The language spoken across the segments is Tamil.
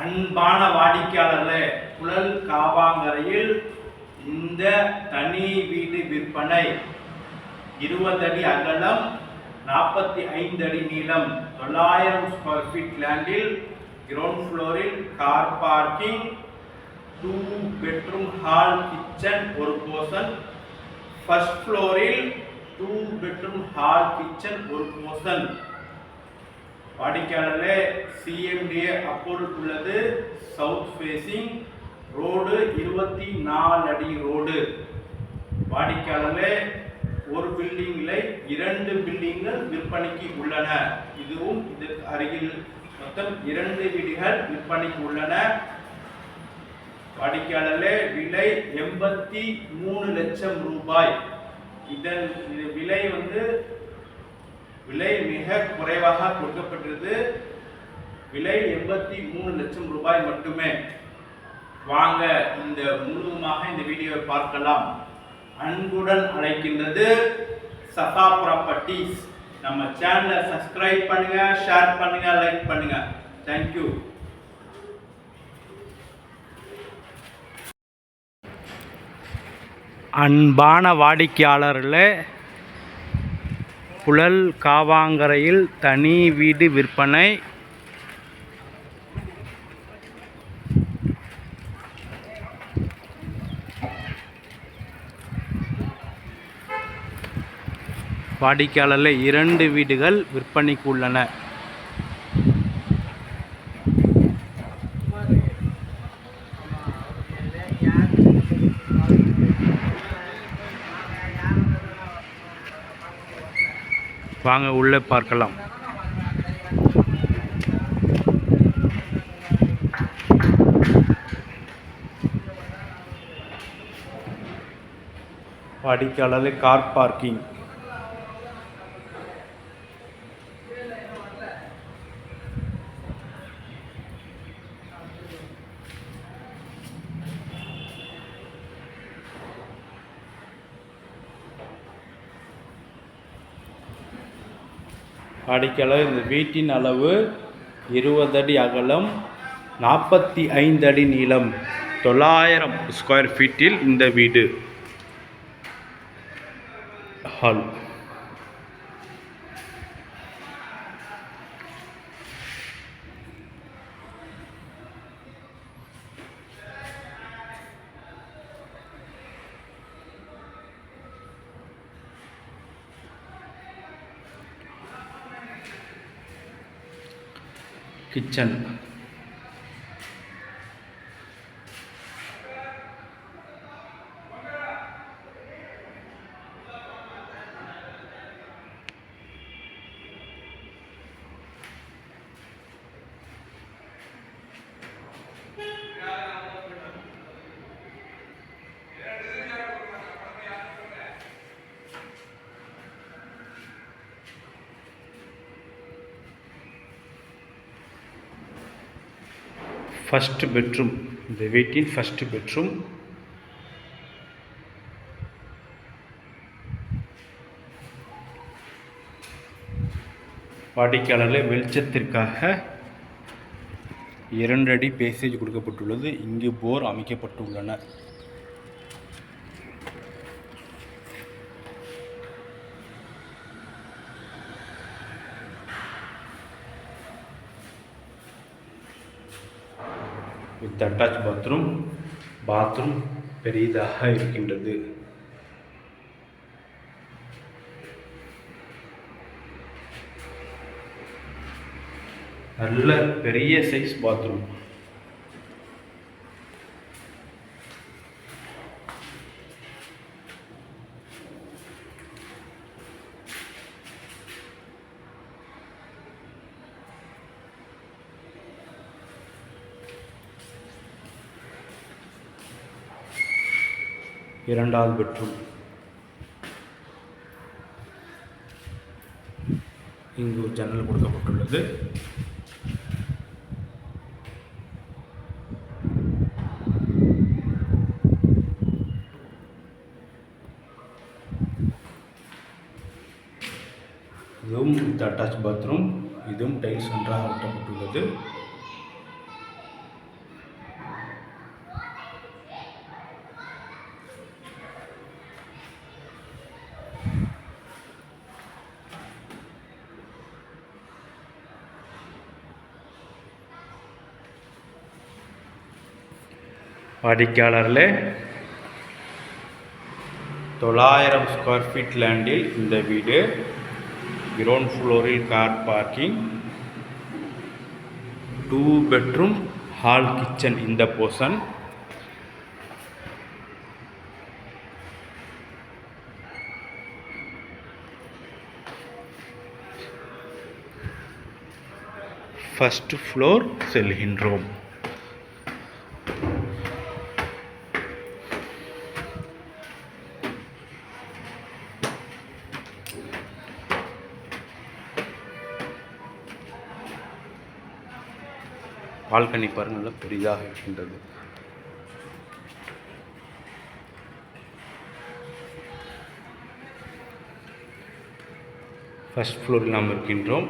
அன்பான வாடிக்கையாளர்களே புழல் காவாங்கரையில் இந்த தனி வீடு விற்பனை. இருபது அடி அகலம் நாற்பத்தி ஐந்து அடி நீளம். தொள்ளாயிரம் ஸ்கொயர் ஃபீட் லேண்டில் கிரவுண்ட் ஃப்ளோரில் car parking two bedroom hall kitchen ஒரு போர்ஷன் ஃபர்ஸ்ட் ஃப்ளோரில் டூ பெட்ரூம் ஹால் கிச்சன் ஒரு போர்ஷன் வாடிக்கையாளர்களே சிஎம்டிஏ அப்ரூவல் உள்ளது சவுத் ஃபேசிங் ரோடு இருபத்தி நாலு அடி ரோடு வாடிக்கையாளர்களே ஒரு பில்டிங்கில் இரண்டு பில்டிங்கள் விற்பனைக்கு உள்ளன. இதுவும் இதற்கு அருகில் மொத்தம் இரண்டு வீடுகள் விற்பனைக்கு உள்ளன. வாடிக்கையாளர்களே விலை எண்பத்தி மூணு லட்சம் ரூபாய். இதன் இது விலை வந்து விலை மிக குறைவாக கொடுக்கப்பட்டது விலை எண்பத்தி மூணு லட்சம் ரூபாய் மட்டுமே. வாங்க இந்த முழுவதுமாக இந்த வீடியோவை பார்க்கலாம். அன்புடன் அழைக்கின்றது சஃபா ப்ராப்பர்ட்டிஸ் நம்ம சேனலை சப்ஸ்கிரைப் பண்ணுங்க ஷேர் பண்ணுங்க லைக் பண்ணுங்க. தேங்க்யூ அன்பான வாடிக்கையாளர்களே புழல் காவாங்கரையில் தனி வீடு விற்பனை. வாடிக்கையாளரில் இரண்டு வீடுகள் விற்பனைக்கு உள்ளன. வாங்க உள்ளே பார்க்கலாம். வாடிக்கையாளர் கார் பார்க்கிங் வாடிக்கையாளர் இந்த வீட்டின் அளவு இருபது அடி அகலம் நாற்பத்தி ஐந்து அடி நீளம். தொள்ளாயிரம் ஸ்கொயர் ஃபீட்டில் இந்த வீடு. ஹால் கிச்சன் ஃபஸ்ட் பெட்ரூம் இந்த வீட்டின் ஃபஸ்ட் பெட்ரூம் வாடிக்கையாளர்கள் வெளிச்சத்திற்காக இரண்டடி பேசேஜ் கொடுக்கப்பட்டுள்ளது. இங்கு போர் அமைக்கப்பட்டுள்ளன. வித் அட்டாச் பாத்ரூம் பாத்ரூம் பெரிதாக இருக்கின்றது. நல்ல பெரிய சைஸ் பாத்ரூம் இரண்டாவது பெட்ரூம் இங்கு ஒரு ஜன்னல் கொடுக்கப்பட்டுள்ளது. இதுவும் வித் அட்டாச் பாத்ரூம் இதுவும் டைல்ஸ் நன்றாக ஒட்டப்பட்டுள்ளது வாடிக்கையாளர்களே தொள்ளாயிரம் ஸ்கொயர் ஃபீட் லேண்டில் இந்த வீடு கிரவுண்ட் ஃப்ளோரில் car parking two bedroom hall kitchen இந்த போர்ஷன் ஃபஸ்ட் ஃப்ளோர் செல்கின்றோம் பால்கனி பாருங்கள் பெரிதாக இருக்கின்றது. ஃபஸ்ட் ஃப்ளோரில் நாம் இருக்கின்றோம்.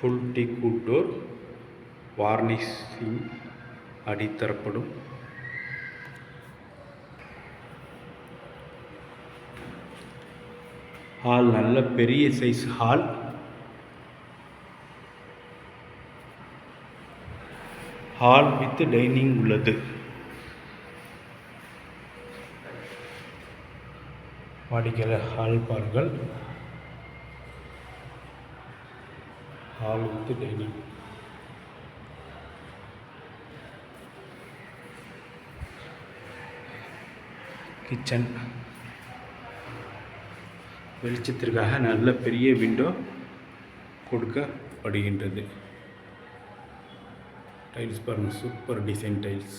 ஃபுல் டீ டோர் வார்னிஷிங் அடித்தரப்படும் ஹால் நல்ல பெரிய size hall hall with dining உள்ளது வாடிக்கையாளர் ஹால் பாருங்கள் ஹால் வித் டைனிங் கிச்சன் வெளிச்சத்திற்காக நல்ல பெரிய விண்டோ கொடுக்கப்படுகின்றது. டைல்ஸ் பாருங்கள் சூப்பர் டிசைன் டைல்ஸ்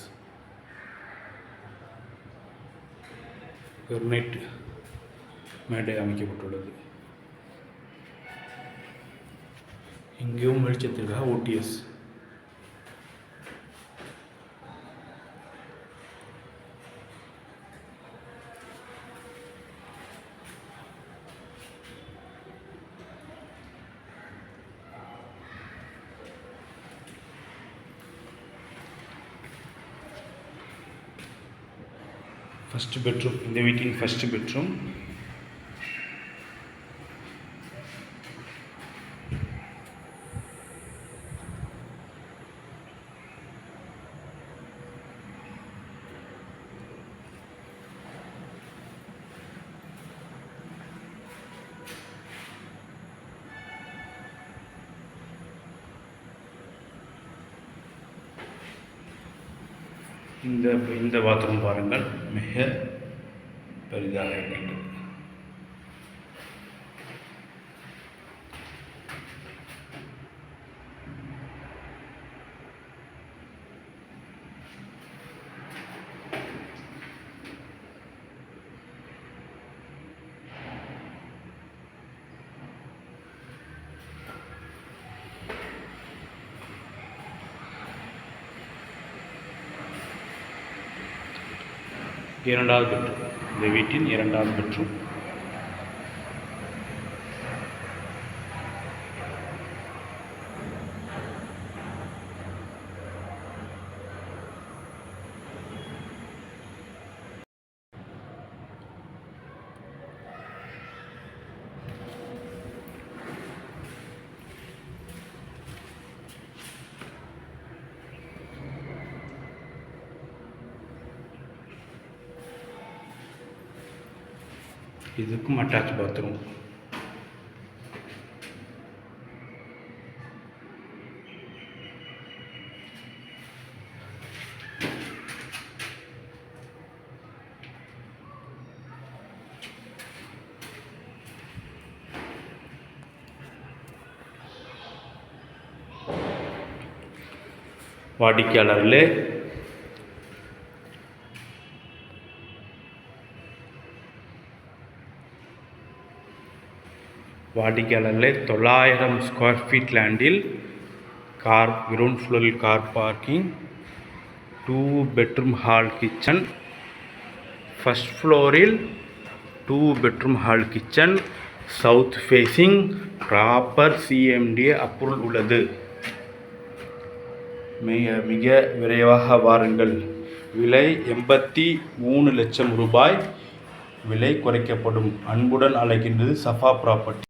கர்னைட் மேடை அமைக்கப்பட்டுள்ளது. இங்கேயும் வெளிச்சத்திற்காக ஓடிஎஸ் ஃபஸ்ட் பெட்ரூம் இந்த வீட்டின் ஃபஸ்ட் பெட்ரூம் இந்த இந்த பாத்ரூம் பாருங்கள். மிக பெரிதாக இருக்கின்றது இரண்டாவது பெட்ரூம் இந்த வீட்டின் இரண்டாவது பெட்ரூம் இதுக்கும் அட்டாச் பாத்ரூம் வாடிக்கையாளர்களே வாடிக்கையாளர்களே தொள்ளாயிரம் ஸ்கொயர் ஃபீட் லேண்டில் கார் கிரவுண்ட் ஃப்ளோரில் car parking two bedroom hall kitchen first ஃப்ளோரில் two bedroom hall kitchen south facing proper CMDA approval உள்ளது. மிக மிக விரைவாக வாருங்கள். விலை எண்பத்தி மூணு லட்சம் ரூபாய். விலை குறைக்கப்படும். அன்புடன் அழைக்கின்றது சஃபா ப்ராப்பர்ட்டி